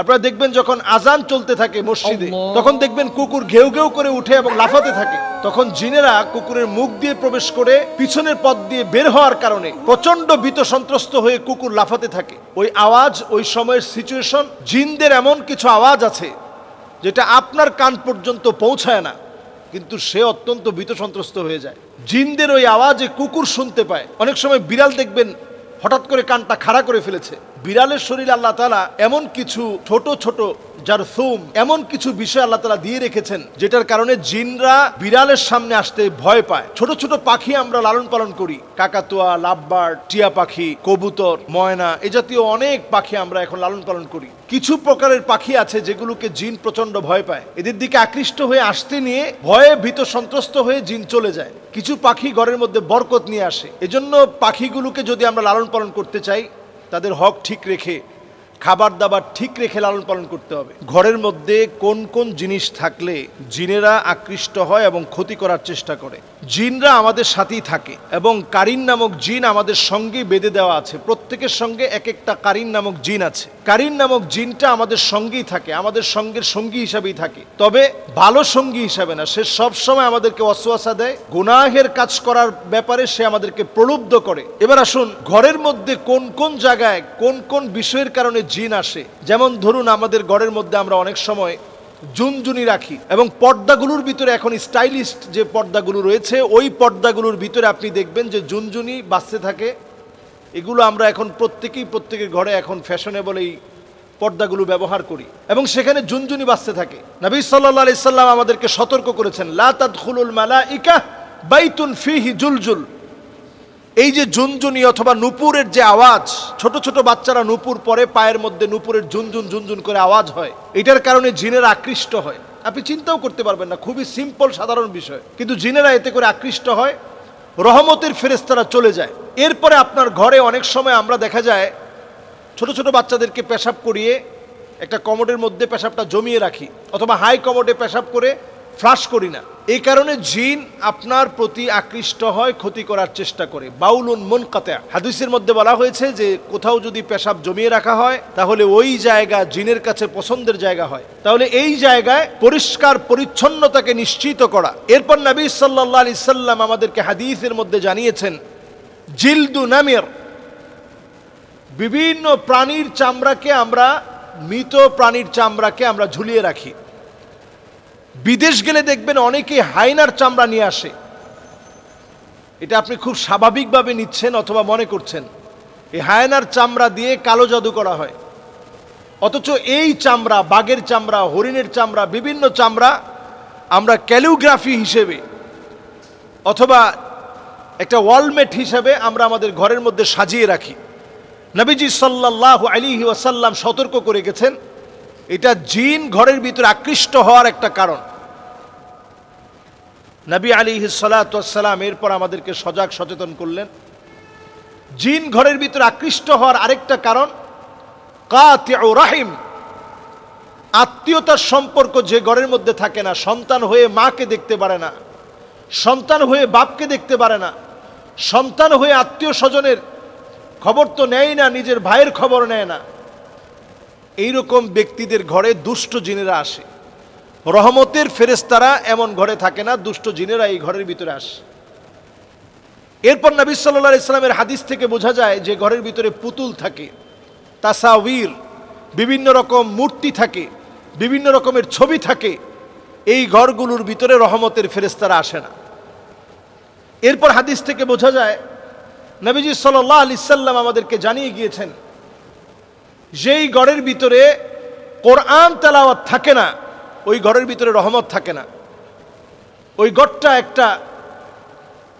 আপনারা দেখবেন যখন আজান চলতে থাকে মসজিদে তখন দেখবেন কুকুর ঘেউ ঘেউ করে উঠে এবং লাফাতে থাকে। তখন জিনেরা কুকুরের মুখ দিয়ে প্রবেশ করে পিছনের পথ দিয়ে বের হওয়ার কারণে প্রচণ্ড ভীত সন্ত্রস্ত হয়ে কুকুর লাফাতে থাকে। ওই আওয়াজ ওই সময়ের সিচুয়েশন জিনদের এমন কিছু আওয়াজ আছে যেটা আপনার কান পর্যন্ত পৌঁছায় না কিন্তু সে অত্যন্ত ভীত সন্ত্রস্ত হয়ে যায়। জিনদের ওই আওয়াজে কুকুর শুনতে পায়। অনেক সময় বিড়াল দেখবেন হঠাৎ করে কানটা খাড়া করে ফেলেছে। বিড়ালের শরীরে আল্লাহ তালা এমন কিছু ছোট ছোট যার সুম এমন কিছু বিষয় আল্লাহ তালা দিয়ে রেখেছেন, যেটার কারণে জিনরা বিড়ালের সামনে আসতে ভয় পায়। ছোট ছোট পাখি আমরা লালন পালন করি। কাকাতুয়া, লাভবার্ড, টিয়া পাখি, কবুতর, ময়না, এ জাতীয় অনেক পাখি আমরা এখন লালন পালন করি। কিছু প্রকারের পাখি আছে যেগুলোকে জিন প্রচণ্ড ভয় পায়। এদের দিকে আকৃষ্ট হয়ে আসতে নিয়ে ভয়ে ভীত সন্ত্রস্ত হয়ে জিন চলে যায়। কিছু পাখি ঘরের মধ্যে বরকত নিয়ে আসে। এজন্য পাখিগুলোকে যদি আমরা লালন পালন করতে চাই, তাদের হক ঠিক রেখে খাবার দাবার ঠিক রেখে লালন পালন করতে হবে। ঘরের মধ্যে কোন কোন জিনিস থাকলে জিনেরা আকৃষ্ট হয় এবং ক্ষতি করার চেষ্টা করে। জিনরা আমাদের সাথেই থাকে এবং কারিন নামক জিন আমাদের সঙ্গে বেঁধে দেওয়া আছে। প্রত্যেকের সঙ্গে এক একটা কারিন নামক জিন আছে। কারিন নামক জিনটা আমাদের সঙ্গেই থাকে, আমাদের সঙ্গের সঙ্গী হিসাবেই থাকে। তবে ভালো সঙ্গী হিসাবে না, সে সব সময় আমাদেরকে অসুয়াশা দেয়, গুনাহের কাজ করার ব্যাপারে সে আমাদেরকে প্রলুব্ধ করে। এবার আসুন, ঘরের মধ্যে কোন কোন জায়গায় কোন কোন বিষয়ের কারণে জিন আসে? যেমন ধরুন, আমাদের ঘরের মধ্যে আমরা অনেক সময় জুনজুনি রাখি এবং পর্দাগুলোর ভিতরে এখন স্টাইলিস্ট যে পর্দাগুলো রয়েছে, ওই পর্দাগুলোর ভিতরে আপনি দেখবেন যে জুনজুনি বাঁচতে থাকে। এগুলো আমরা এখন প্রত্যেকেই প্রত্যেকের ঘরে এখন ফ্যাশনেবল এই পর্দাগুলো ব্যবহার করি এবং সেখানে জুনজুনি বাঁচতে থাকে। নবী সাল্লাহ সাল্লাম আমাদেরকে সতর্ক করেছেন, লা তাদখুলুল মালাইকা বাইতুন ফিহি জুলজুল। এই যে ঝুনঝুনি অথবা নুপুরের যে আওয়াজ, ছোট ছোট বাচ্চারা নুপুর পরে পায়ের মধ্যে নুপুরের ঝুনঝুন ঝুনঝুন করে আওয়াজ হয়, এটার কারণে জিনের আকৃষ্ট হয়। আপনি চিন্তাও করতে পারবেন না, খুবই সিম্পল সাধারণ বিষয়। কিন্তু জিনেরা এতে করে আকৃষ্ট হয়, রহমতের ফেরেস্তারা চলে যায়। এরপরে আপনার ঘরে অনেক সময় আমরা দেখা যায়, ছোট ছোট বাচ্চাদেরকে পেশাব করিয়ে একটা কমোডের মধ্যে পেশাবটা জমিয়ে রাখি, অথবা হাই কমোডে পেশাব করে ফ্লাশ করি না। এই কারণে জিন আপনার প্রতি আকৃষ্ট হয়, ক্ষতি করার চেষ্টা করে। বাউলুন মন কাতে হাদিসের মধ্যে বলা হয়েছে যে, কোথাও যদি পেশাব জমিয়ে রাখা হয়, তাহলে ওই জায়গা জিনের কাছে পছন্দের জায়গা হয়। তাহলে এই জায়গায় পরিষ্কার পরিচ্ছন্নতাকে নিশ্চিত করা। এরপর নবী সাল্লাহ আলি সাল্লাম আমাদেরকে হাদিসের মধ্যে জানিয়েছেন, জিলদু নামের, বিভিন্ন প্রাণীর চামড়াকে আমরা, মৃত প্রাণীর চামড়াকে আমরা ঝুলিয়ে রাখি। বিদেশ গেলে দেখবেন অনেকে হাইনার চামড়া নিয়ে আসে। এটা আপনি খুব স্বাভাবিকভাবে নিচ্ছেন অথবা মনে করছেন। এই হায়নার চামড়া দিয়ে কালো জাদু করা হয়। অথচ এই চামড়া, বাঘের চামড়া, হরিণের চামড়া, বিভিন্ন চামড়া আমরা ক্যালিওগ্রাফি হিসেবে অথবা একটা ওয়ালমেট হিসেবে আমরা আমাদের ঘরের মধ্যে সাজিয়ে রাখি। নবীজি সাল্লাহ আলী ওয়াসাল্লাম সতর্ক করে গেছেন। এটা জিন ঘরের ভিতরে আকৃষ্ট হওয়ার একটা কারণ। নবী আলী সালাতাম এরপর আমাদেরকে সজাগ সচেতন করলেন। জিন ঘরের ভিতরে আকৃষ্ট হওয়ার আরেকটা কারণ কাতিয়াউ রাহিম। আত্মীয়তার সম্পর্ক যে ঘরের মধ্যে থাকে না, সন্তান হয়ে মাকে দেখতে পারে না, সন্তান হয়ে বাপকে দেখতে পারে না, সন্তান হয়ে আত্মীয় স্বজনের খবর তো নেয় না, নিজের ভাইয়ের খবর নেয় না। এইরকম ব্যক্তিদের ঘরে দুষ্ট জিনেরা আসে। রহমতের ফেরেস্তারা এমন ঘরে থাকে না, দুষ্ট জিনেরা এই ঘরের ভিতরে আসে। এরপর নবী সাল্লাহ ইসলামের হাদিস থেকে বোঝা যায় যে ঘরের ভিতরে পুতুল থাকে তাসাউর বিভিন্ন রকম মূর্তি থাকে, বিভিন্ন রকমের ছবি থাকে, এই ঘরগুলোর ভিতরে রহমতের ফেরেস্তারা আসে না। এরপর হাদিস থেকে বোঝা যায়, নবীজি সাল্লাহ আলি সাল্লাম আমাদেরকে জানিয়ে গিয়েছেন যেই ঘরের ভিতরে কোরআন তেলাওয়াত থাকে না, ওই ঘরের ভিতরে রহমত থাকে না। ওই ঘরটা একটা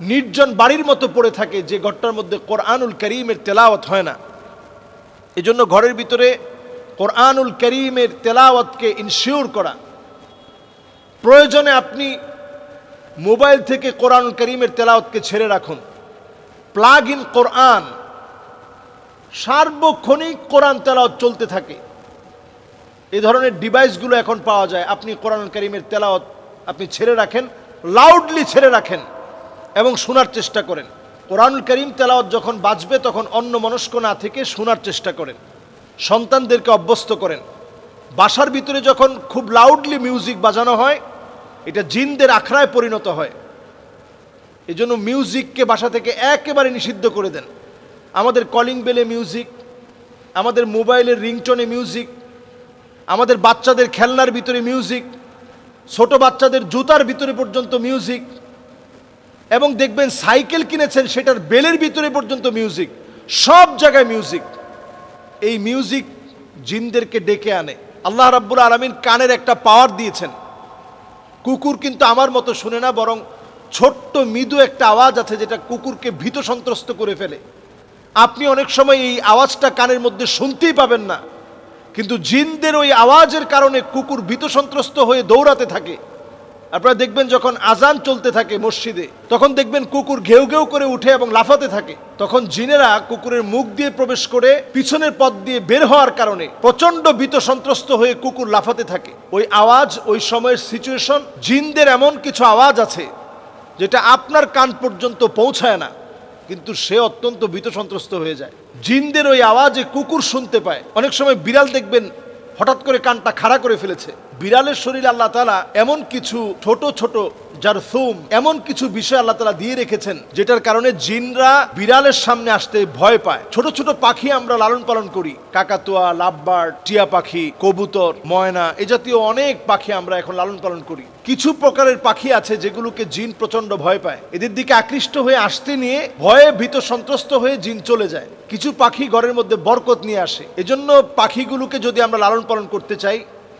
নির্জন বাড়ির মতো পড়ে থাকে, যে ঘরটার মধ্যে কোরআনুল করিমের তেলাওয়াত হয় না। এজন্য ঘরের ভিতরে কোরআনুল করিমের তেলাওয়াতকে ইনশিওর করা। প্রয়োজনে আপনি মোবাইল থেকে কোরআনুল করিমের তেলাওয়াতকে ছেড়ে রাখুন। প্লাগ ইন কোরআন সার্বক্ষণিক কোরআন তেলাওয়াত চলতে থাকে। এই ধরনের ডিভাইসগুলো এখন পাওয়া যায়। আপনি কোরআন করিমের তেলাওয়াত আপনি ছেড়ে রাখেন লাউডলি ছেড়ে রাখেন এবং শোনার চেষ্টা করেন। কোরআনুল করিম তেলাওয়াত যখন বাঁচবে তখন অন্য মনস্ক না থেকে শোনার চেষ্টা করেন। সন্তানদেরকে অভ্যস্ত করেন। বাসার ভিতরে যখন খুব লাউডলি মিউজিক বাজানো হয়, এটা জিনদের আখড়ায় পরিণত হয়। এই জন্য মিউজিককে বাসা থেকে একেবারে নিষিদ্ধ করে দেন। আমাদের কলিং বেলে মিউজিক আমাদের মোবাইলের রিংটনে মিউজিক আমাদের বাচ্চাদের খেলনার ভিতরে মিউজিক ছোট বাচ্চাদের জুতার ভিতরে পর্যন্ত মিউজিক এবং দেখবেন সাইকেল কিনেছেন সেটার বেলের ভিতরে পর্যন্ত মিউজিক সব জায়গায় মিউজিক এই মিউজিক জিনদেরকে ডেকে আনে। আল্লাহ রাব্বুল আলমিন কানের একটা পাওয়ার দিয়েছেন। কুকুর কিন্তু আমার মতো শুনে না, বরং ছোট্ট মৃদু একটা আওয়াজ আছে যেটা কুকুরকে ভীত সন্ত্রস্ত করে ফেলে। আপনি অনেক সময় এই আওয়াজটা কানের মধ্যে শুনতেই পাবেন না। কিন্তু জিনদের ওই আওয়াজের কারণে কুকুর ভীত সন্ত্রস্ত হয়ে দৌড়াতে থাকে। আপনারা দেখবেন যখন আজান চলতে থাকে মসজিদে, তখন দেখবেন কুকুর ঘেউ ঘেউ করে উঠে এবং লাফাতে থাকে। তখন জিনেরা কুকুরের মুখ দিয়ে প্রবেশ করে পিছনের পথ দিয়ে বের হওয়ার কারণে প্রচণ্ড ভীত সন্ত্রস্ত হয়ে কুকুর লাফাতে থাকে। ওই আওয়াজ, ওই সময়ের সিচুয়েশন জিনদের এমন কিছু আওয়াজ আছে, যেটা আপনার কান পর্যন্ত পৌঁছায় না। কিন্তু সে অত্যন্ত ভীত সন্ত্রস্ত হয়ে যায়। জিনদের ওই আওয়াজে কুকুর শুনতে পায়। অনেক সময় বিড়াল দেখবেন, হঠাৎ করে কানটা খাড়া করে ফেলেছে। বিড়ালের শরীরে আল্লাহ তালা এমন কিছু ছোট ছোট যার সুম এমন কিছু বিষয় আল্লাহ তালা দিয়ে রেখেছেন, যেটার কারণে জিনরা বিড়ালের সামনে আসতে ভয় পায়। ছোট ছোট পাখি আমরা লালন পালন করি। কাকাতুয়া, লাভবার্ড, টিয়া পাখি, কবুতর, ময়না, এ জাতীয় অনেক পাখি আমরা এখন লালন পালন করি। কিছু প্রকারের পাখি আছে যেগুলোকে জিন প্রচণ্ড ভয় পায়। এদের দিকে আকৃষ্ট হয়ে আসতে নিয়ে ভয়ে ভীত সন্ত্রস্ত হয়ে জিন চলে যায়। কিছু পাখি ঘরের মধ্যে বরকত নিয়ে আসে। এজন্য পাখিগুলোকে যদি আমরা লালন পালন করতে চাই,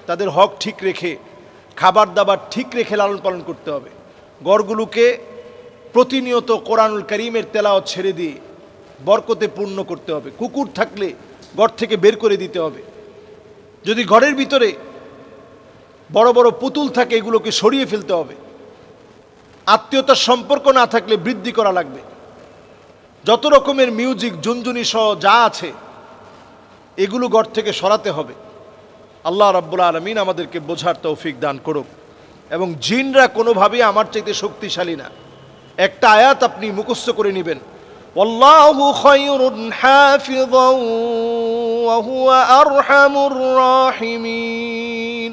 তাদের হক ঠিক রেখে খাবার দাবার ঠিক রেখে লালন পালন করতে হবে। গড়গুলোকে প্রতিনিয়ত কোরআনুল করিমের তেলাও ছেড়ে দিয়ে বরকতে পূর্ণ করতে হবে। কুকুর থাকলে ঘর থেকে বের করে দিতে হবে। যদি ঘরের ভিতরে বড় বড় পুতুল থাকে, এগুলোকে সরিয়ে ফেলতে হবে। আত্মীয়তার সম্পর্ক না থাকলে বৃদ্ধি করা লাগবে। যত রকমের মিউজিক জুনজুনি সহ যা আছে, এগুলো ঘর থেকে সরাতে হবে। আল্লাহ রাব্বুল আলমিন আমাদেরকে বোঝার তৌফিক দান করুক এবং জিনরা কোনোভাবেই আমার চাইতে শক্তিশালী না একটা আয়াত আপনি মুখস্থ করে নেবেন والله خير حافظا وهو أرحم الراحمين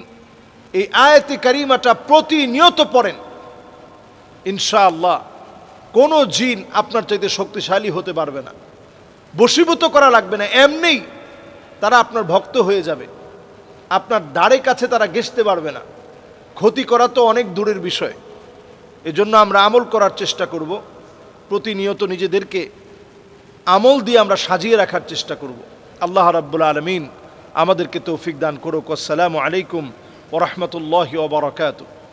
এই আয়াতে কারিমাটা প্রতিনিয়ত পড়েন ইনশাআল্লাহ কোনো জিন আপনার চাইতে শক্তিশালী হতে পারবে না বশীভূত করা লাগবে না এমনিই তারা আপনার ভক্ত হয়ে যাবে আপনার দাঁড়ে কাছে তারা গেসতে পারবে না। ক্ষতি করা তো অনেক দূরের বিষয়। এজন্য আমরা আমল করার চেষ্টা করব। প্রতিনিয়ত নিজেদেরকে আমল দিয়ে আমরা সাজিয়ে রাখার চেষ্টা করব। আল্লাহ রাব্বুল আলমিন আমাদেরকে তৌফিক দান করুক। আসসালামু আলাইকুম ওরহমতুল্লাহ ওবরাকাতু